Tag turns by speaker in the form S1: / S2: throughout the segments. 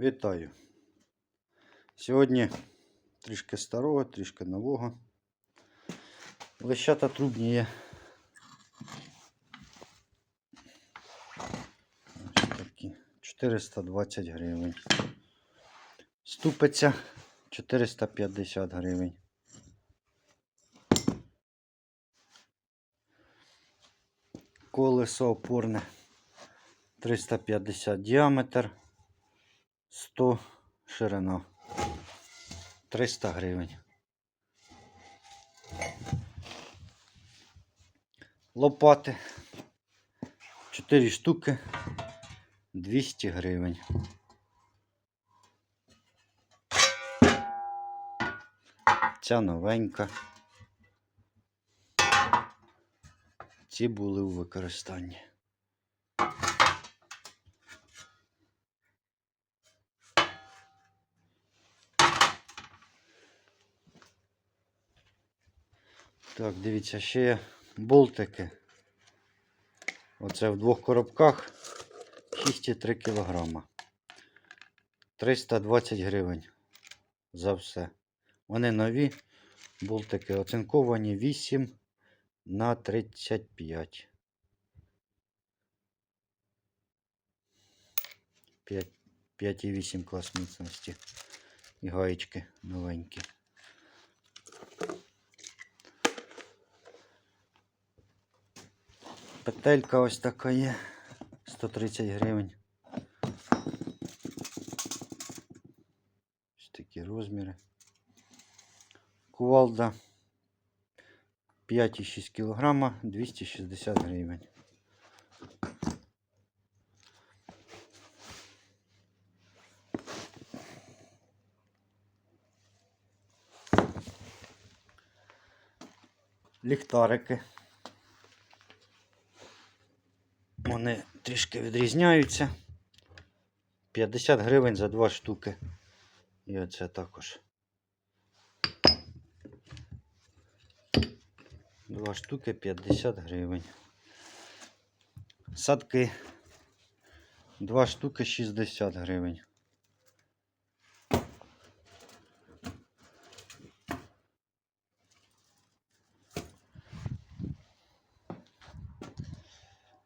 S1: Вітаю. Сьогодні трішки старого, трішки нового. Лещата трубні є. Ось такі. 420 гривень. Ступиця 450 гривень. Колесо опорне 350 діаметр. 100 ширина. 300 гривень. Лопати. 4 штуки. 200 гривень. Ця новенька. Ці були у використанні. Так, дивіться, ще є болтики. Оце в двох коробках 6,3 кг. 320 гривень за все. Вони нові. Болтики оцинковані 8 на 35. 5,8 клас міцності. І гаєчки новенькі. Петелька ось така є. 130 гривень. Ось такі розміри. Кувалда 5,6 кг 260 гривень. Ліхтарики. Вони трішки відрізняються. 50 гривень за два штуки. І оце також. Два штуки 50 гривень. Садки. Два штуки 60 гривень.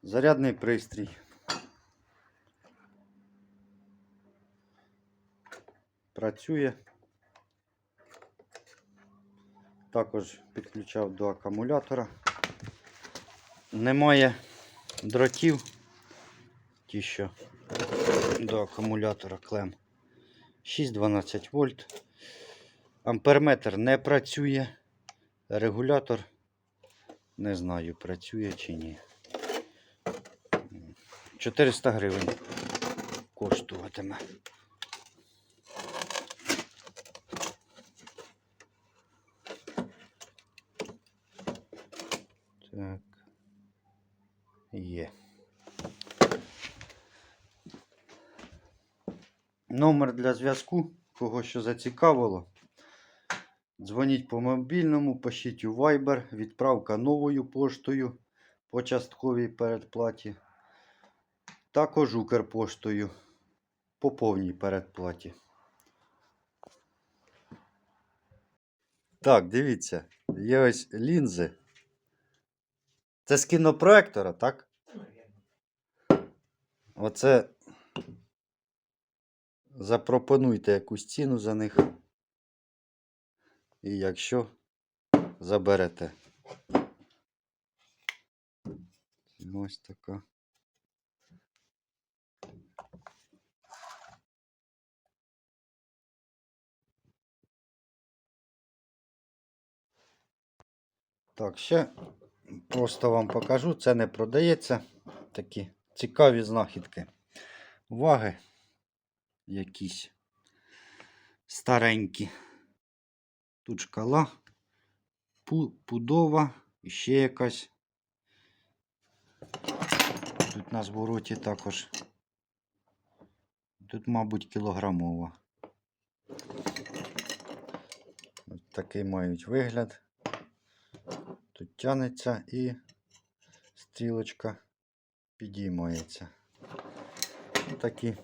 S1: Зарядний пристрій. Працює. Також підключав до акумулятора. Немає дротів. Ті, що до акумулятора клем. 6-12 вольт. Амперметр не працює. Регулятор не знаю, працює чи ні. 400 гривень коштуватиме. Так. Є. Номер для зв'язку, кого що зацікавило. Дзвоніть по мобільному, пишіть у Viber, відправка новою поштою по частковій передплаті. Також Укрпоштою по повній передплаті. Так, дивіться, є ось лінзи. Це з кінопроектора, так? Оце запропонуйте якусь ціну за них. І якщо заберете. Ось така. Так, ще просто вам покажу. Це не продається. Такі цікаві знахідки. Ваги якісь старенькі. Тут шкала, пудова і ще якась. Тут на звороті також. Тут, мабуть, кілограмова. Ось такий мають вигляд. Тут тянеться і стрілочка підіймається. Такі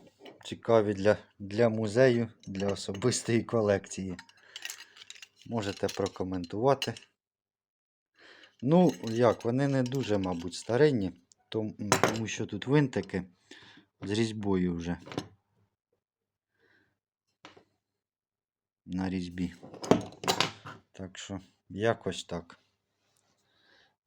S1: цікаві для, для музею, для особистої колекції. Можете прокоментувати. Ну, як, вони не дуже, мабуть, старинні, тому, що тут винтики з різьбою вже на різьбі. Так що, якось так.